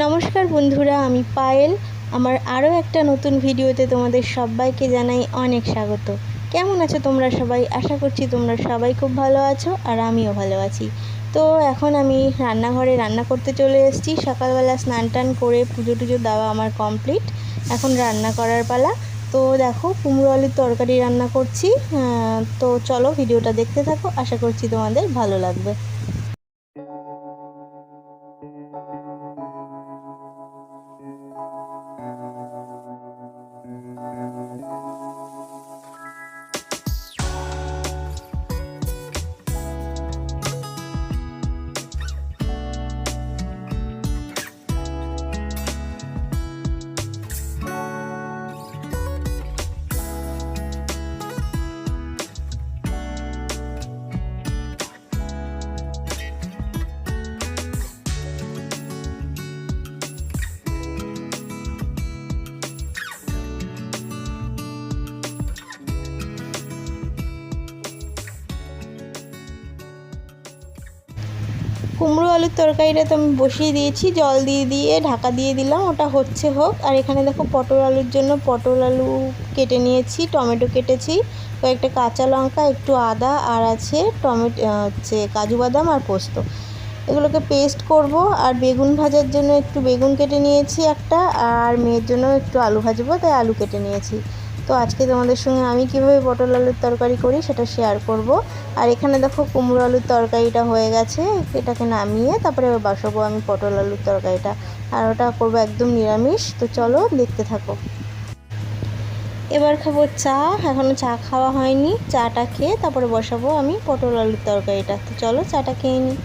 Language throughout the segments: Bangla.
নমস্কার বন্ধুরা, আমি পায়েল। আমার আরও একটা নতুন ভিডিওতে তোমাদের সবাইকে জানাই অনেক স্বাগত। কেমন আছো তোমরা সবাই? আশা করছি তোমরা সবাই খুব ভালো আছো আর আমিও ভালো আছি। তো এখন আমি রান্নাঘরে রান্না করতে চলে এসেছি। সকালবেলা স্নান টান করে পুজো টুজো দেওয়া আমার কমপ্লিট এখন রান্না করার পালা। তো দেখো, কুমড়ো আলুর তরকারি রান্না করছি। তো চলো ভিডিওটা দেখতে থাকো। আশা করছি তোমাদের ভালো লাগবে। কুমড়ো আলুর তরকারিটা তো আমি বসিয়ে দিয়েছি, জল দিয়ে দিয়ে ঢাকা দিয়ে দিলাম, ওটা হচ্ছে হোক। আর এখানে দেখো পটল আলুর জন্য পটল আলু কেটে নিয়েছি, টমেটো কেটেছি, কয়েকটা কাঁচা লঙ্কা, একটু আদা, আর আছে টমেটো হচ্ছে কাজু বাদাম আর পোস্ত। এগুলোকে পেস্ট করব, আর বেগুন ভাজার জন্য একটু বেগুন কেটে নিয়েছি একটা, আর মেয়ের জন্য একটু আলু ভাজবো, তাই আলু কেটে নিয়েছি। তো আজকে তোমাদের সঙ্গে আমি কীভাবে পটল আলুর তরকারি করি সেটা শেয়ার করব। আর এখানে দেখো কুমড়ো আলুর তরকারিটা হয়ে গেছে, এটাকে নামিয়ে তারপরে বসাবো আমি পটল আলুর তরকারিটা। আর ওটা করব একদম নিরামিষ, তো চলো দেখতে থাকো। এবার খাব চা এখনও চা খাওয়া হয়নি, চাটা খেয়ে তারপরে বসাবো আমি পটল আলুর তরকারিটা। তো চলো চাটা খেয়ে নিই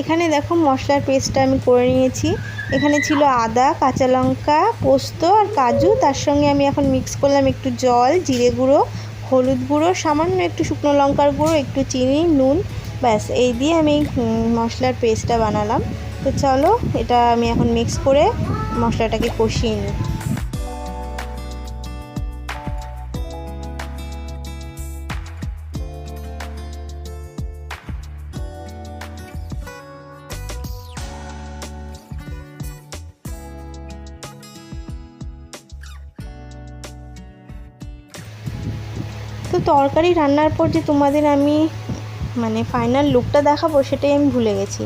এখানে দেখো মশলার পেস্টটা আমি করে নিয়েছি। এখানে ছিল আদা, কাঁচা লঙ্কা, পোস্ত আর কাজু। তার সঙ্গে আমি এখন মিক্স করলাম একটু জল, জিরে গুঁড়ো, হলুদ গুঁড়ো, সামান্য একটু শুকনো লঙ্কার গুঁড়ো, একটু চিনি, নুন। ব্যাস, এই দিয়ে আমি মশলার পেস্টটা বানালাম। তো চলো, এটা আমি এখন মিক্স করে মশলাটাকে কষিয়ে নিই। তো তরকারি রান্নার পর যে তোমাদের আমি মানে ফাইনাল লুকটা দেখাবো, সেটাই আমি ভুলে গেছি।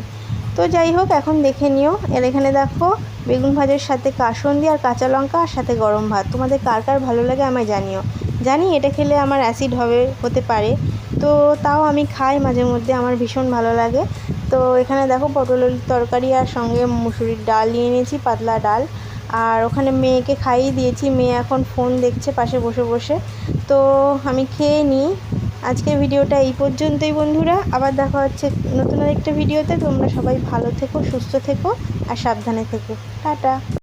তো যাই হোক, এখন দেখে নিও। এর এখানে দেখো, বেগুন ভাজার সাথে কাসন্দি আর কাঁচা লঙ্কা আর সাথে গরম ভাত। তোমাদের কার কার ভালো লাগে আমায় জানিও। জানি এটা খেলে আমার অ্যাসিড হবে, হতে পারে। তো তাও আমি খাই মাঝে মধ্যে, আমার ভীষণ ভালো লাগে। তো এখানে দেখো পটল আলুর তরকারি আর সঙ্গে মুসুরির ডাল নিয়ে নিয়েছি পাতলা ডাল। আর ওখানে মেয়েকে খাইয়ে দিয়েছি। মেয়ে এখন ফোন দেখছে, পাশে বসে বসে। তো আমি খেয়ে নিই। আজকের ভিডিওটা এই পর্যন্তই বন্ধুরা। আবার দেখা হচ্ছে নতুন আরেকটা ভিডিওতে। তোমরা সবাই ভালো থেকো, সুস্থ থেকো, আর সাবধানে থেকো। টাটা।